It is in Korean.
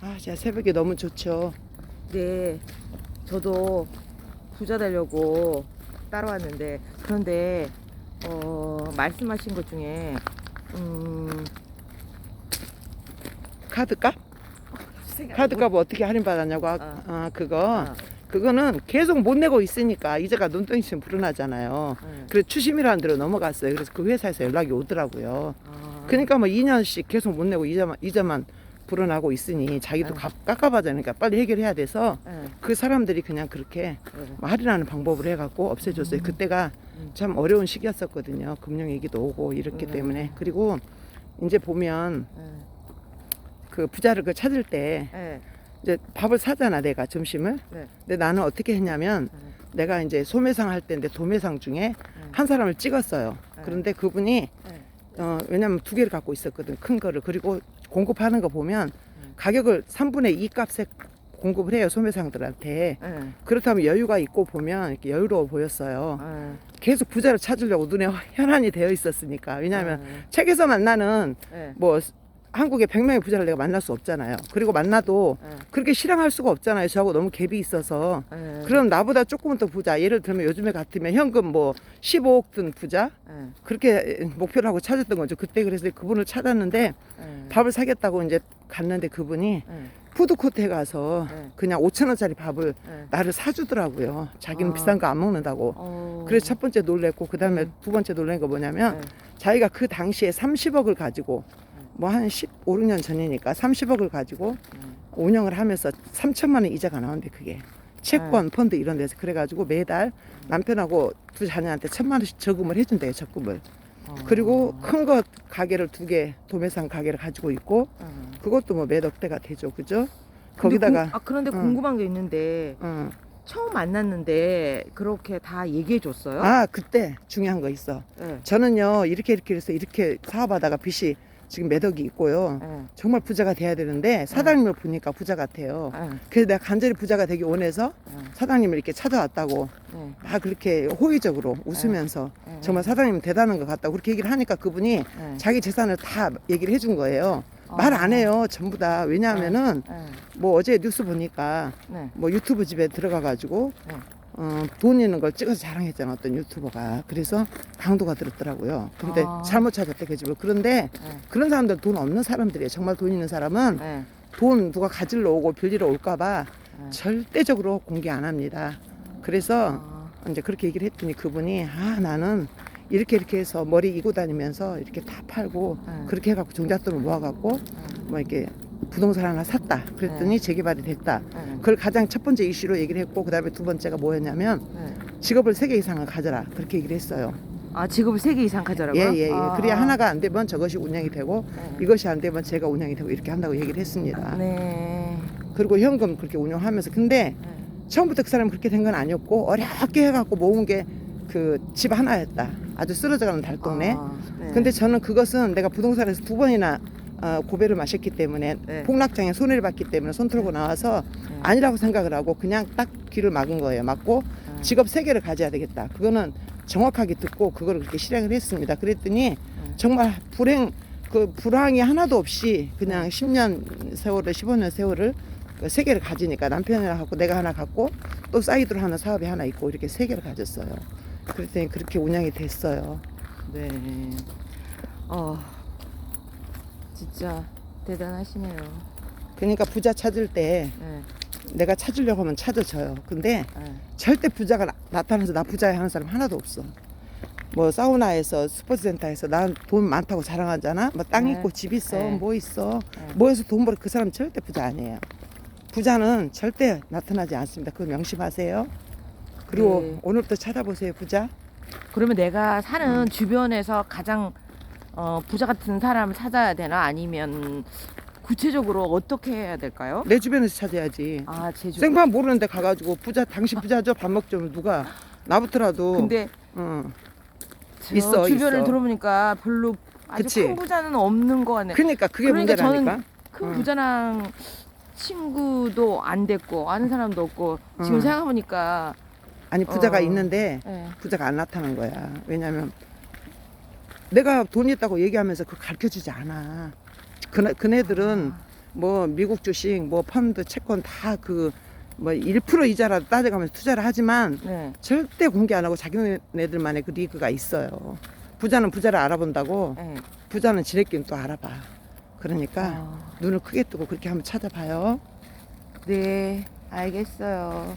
아, 진짜 새벽에 너무 좋죠. 네, 저도 부자 되려고 따라왔는데 그런데 어, 말씀하신 것 중에 음, 카드값? 카드값 어떻게 할인 받았냐고. 아, 어. 아, 그거. 아, 그거는 계속 못 내고 있으니까 이자가 눈덩이 치면 불어나잖아요. 네. 그래서 추심이라는 데로 넘어갔어요. 그래서 그 회사에서 연락이 오더라고요. 아, 그러니까 뭐 2년씩 계속 못 내고 이자만, 이자만 불어나고 있으니 자기도 네. 값 깎아받으니까 빨리 해결해야 돼서 네, 그 사람들이 그냥 그렇게 네. 뭐 할인하는 방법을 해갖고 없애줬어요. 음. 그때가 음. 참 어려운 시기였었거든요. 금융 위기도 오고 이렇기 음. 때문에. 그리고 이제 보면 네. 그 부자를 그 찾을 때 네. 이제 밥을 사잖아 내가 점심을. 네. 근데 나는 어떻게 했냐면 네. 내가 이제 소매상 할 때인데 도매상 중에 한 사람을 찍었어요. 네. 그런데 그분이 네. 어, 왜냐면 두 개를 갖고 있었거든 큰 거를 그리고 공급하는 거 보면 음. 가격을 3분의 2 값에 공급을 해요 소매상들한테 네. 그렇다면 여유가 있고 보면 이렇게 여유로워 보였어요 네. 계속 부자를 찾으려고 눈에 현안이 되어 있었으니까 왜냐하면 네. 책에서 만나는 네. 뭐 한국에 100명의 부자를 내가 만날 수 없잖아요 그리고 만나도 네. 그렇게 실행할 수가 없잖아요 저하고 너무 갭이 있어서 네. 그럼 나보다 조금 더 부자 예를 들면 요즘에 같으면 현금 뭐 15억 든 부자 네. 그렇게 목표를 하고 찾았던 거죠 그때 그래서 그분을 찾았는데 네. 밥을 사겠다고 이제 갔는데 그분이 네. 푸드코트에 가서 네. 그냥 5천 원짜리 밥을 네. 나를 사주더라고요 자기는 아. 비싼 거 안 먹는다고 어. 그래서 첫 번째 놀랬고 그 다음에 음. 두 번째 놀란 거 뭐냐면 네. 자기가 그 당시에 30억을 가지고 뭐 한 15, 6년 전이니까 30억을 가지고 음. 운영을 하면서 3천만 원 이자가 나오는데 그게 채권 펀드 이런 데서 그래가지고 매달 남편하고 두 자녀한테 천만 원씩 저금을 해준대요 적금을 어. 그리고 큰거 가게를 두 개 도매상 가게를 가지고 있고 어. 그것도 뭐 몇 억대가 되죠 그죠 근데 거기다가 공- 아 그런데 응. 궁금한 게 있는데 어. 처음 만났는데 그렇게 다 얘기해 줬어요? 아 그때 중요한 거 있어 네. 저는요 이렇게 이렇게 해서 이렇게 사업하다가 빚이 지금 몇 억이 있고요 네. 정말 부자가 돼야 되는데 사장님을 보니까 부자 같아요 네. 그래서 내가 간절히 부자가 되기 원해서 네. 사장님을 이렇게 찾아왔다고 네. 다 그렇게 호의적으로 웃으면서 네. 정말 사장님 대단한 것 같다고 그렇게 얘기를 하니까 그분이 네. 자기 재산을 다 얘기를 해준 거예요 아. 말안 해요 전부 다 왜냐하면은 네. 뭐 어제 뉴스 보니까 네. 뭐 유튜브 집에 들어가 가지고 네. 어, 돈 있는 걸 찍어서 자랑했잖아 어떤 유튜버가 그래서 강도가 들었더라고요 근데 아. 잘못 찾았대 그 집을 그런데 네. 그런 사람들 돈 없는 사람들이에요 정말 돈 있는 사람은 네. 돈 누가 가질러 오고 빌리러 올까봐 네. 절대적으로 공개 안 합니다 그래서 아. 이제 그렇게 얘기를 했더니 그분이 아 나는 이렇게 이렇게 해서 머리 이고 다니면서 이렇게 다 팔고 네. 그렇게 해갖고 종잣돈을 모아갖고 뭐 이렇게 부동산 하나 샀다 그랬더니 재개발이 됐다 네. 그걸 가장 첫 번째 이슈로 얘기를 했고 그 다음에 두 번째가 뭐였냐면 네. 직업을 세 개 이상을 가져라 그렇게 얘기를 했어요 아 직업을 세 개 이상 가져라고요? 예예예 아, 그래야 아. 하나가 안 되면 저것이 운영이 되고 네. 이것이 안 되면 제가 운영이 되고 이렇게 한다고 얘기를 했습니다 네. 그리고 현금 그렇게 운영하면서 근데 네. 처음부터 그 사람은 그렇게 된 건 아니었고 어렵게 해갖고 모은 게 그 집 하나였다. 아주 쓰러져가는 달동네. 아, 네. 근데 저는 그것은 내가 부동산에서 두 번이나 어, 고배를 마셨기 때문에 네. 폭락장에 손해를 봤기 때문에 손 털고 나와서 네. 아니라고 생각을 하고 그냥 딱 귀를 막은 거예요. 막고 네. 직업 세 개를 가져야 되겠다. 그거는 정확하게 듣고 그거를 그렇게 실행을 했습니다. 그랬더니 네. 정말 불행 그 불황이 하나도 없이 그냥 10년 세월을 15년 세월을 그 세 개를 가지니까 남편이랑 갖고 내가 하나 갖고 또 사이드로 하는 사업이 하나 있고 이렇게 세 개를 가졌어요. 그랬더니 그렇게 운영이 됐어요. 네. 어. 진짜 대단하시네요. 그러니까 부자 찾을 때 네. 내가 찾으려고 하면 찾아져요. 근데 네. 절대 부자가 나, 타나서 나 부자야 하는 사람 하나도 없어. 뭐 사우나에서 스포츠센터에서 난 돈 많다고 자랑하잖아. 뭐땅 네. 있고 집 있어, 네. 뭐 있어, 네. 뭐 해서 돈 벌어 그 사람 절대 부자 아니에요. 부자는 절대 나타나지 않습니다. 그거 명심하세요. 그리고 네. 오늘부터 찾아보세요, 부자. 그러면 내가 사는 음. 주변에서 가장 어, 부자 같은 사람을 찾아야 되나 아니면 구체적으로 어떻게 해야 될까요? 내 주변에서 찾아야지. 아, 제주. 생판 모르는데 가가지고 부자, 당신 부자죠? 밥 먹죠? 누가 나부터라도. 근데 응. 저 있어, 주변을 있어. 들어보니까 별로 아주 그치? 큰 부자는 없는 거 같네. 그러니까 그게 그러니까 저는 문제라니까. 큰 응. 부자랑 친구도 안 됐고 아는 사람도 없고 지금 응. 생각해보니까 아니 부자가 어. 있는데 예. 부자가 안 나타난 거야. 왜냐면 내가 돈 있다고 얘기하면서 그거 가르쳐 주지 않아. 그, 그네들은 뭐 미국 주식, 뭐 펀드, 채권 다 그 뭐 1% 이자라도 따져가면서 투자를 하지만 네. 절대 공개 안 하고 자기네들만의 그 리그가 있어요. 부자는 부자를 알아본다고 네. 부자는 지렛기는 또 알아봐. 그러니까 아, 눈을 크게 뜨고 그렇게 한번 찾아봐요. 네, 알겠어요.